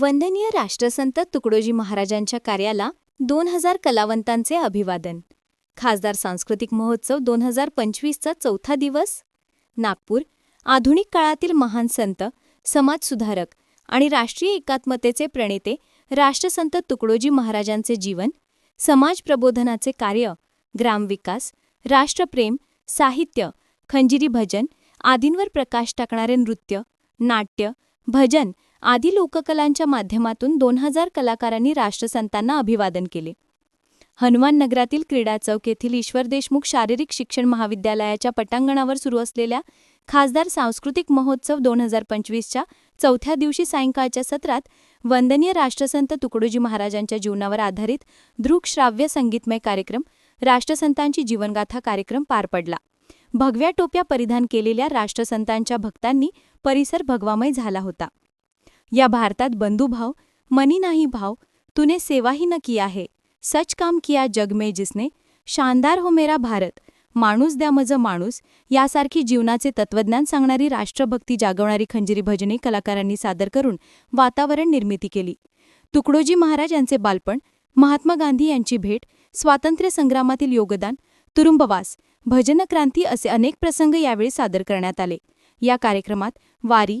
वंदनीय राष्ट्रसंत तुकडोजी महाराजांच्या कार्याला दोन हजार कलावंतांचे अभिवादन. खासदार सांस्कृतिक महोत्सव दोन हजार पंचवीसचा चौथा दिवस. नागपूर आधुनिक काळातील महान संत समाजसुधारक आणि राष्ट्रीय एकात्मतेचे प्रणेते राष्ट्रसंत तुकडोजी महाराजांचे जीवन समाज प्रबोधनाचे कार्य ग्रामविकास राष्ट्रप्रेम साहित्य खंजिरी भजन आदींवर प्रकाश टाकणारे नृत्य नाट्य भजन आदी लोककलांच्या माध्यमातून दोन हजार कलाकारांनी राष्ट्रसंतांना अभिवादन केले. हनुमान नगरातील क्रीडा चौक येथील ईश्वर देशमुख शारीरिक शिक्षण महाविद्यालयाच्या पटांगणावर सुरू असलेल्या खासदार सांस्कृतिक महोत्सव दोन हजार पंचवीसच्या चौथ्या दिवशी सायंकाळच्या सत्रात वंदनीय राष्ट्रसंत तुकडोजी महाराजांच्या जीवनावर आधारित दृकश्राव्य संगीतमय कार्यक्रम राष्ट्रसंतांची जीवनगाथा कार्यक्रम पार पडला. भगव्या टोप्या परिधान केलेल्या राष्ट्रसंतांच्या भक्तांनी परिसर भगवामय झाला होता. या भारतात बंधुभाव मनी नाही भाव तूने सेवा ही न किया है सच काम किया जग में जिसने शानदार हो मेरा भारत. माणूस द्या मज माणूस यासारखी जीवनाचे तत्वज्ञान सांगणारी राष्ट्रभक्ती जागवणारी खंजिरी भजने कलाकारांनी सादर करून वातावरण निर्मिती केली. तुकडोजी महाराज यांचे बालपण महात्मा गांधी यांची भेट स्वातंत्र्य संग्रामातील योगदान तुरुंबवास भजनक्रांती असे अनेक प्रसंग यावेळी सादर करण्यात आले. या कार्यक्रमात वारी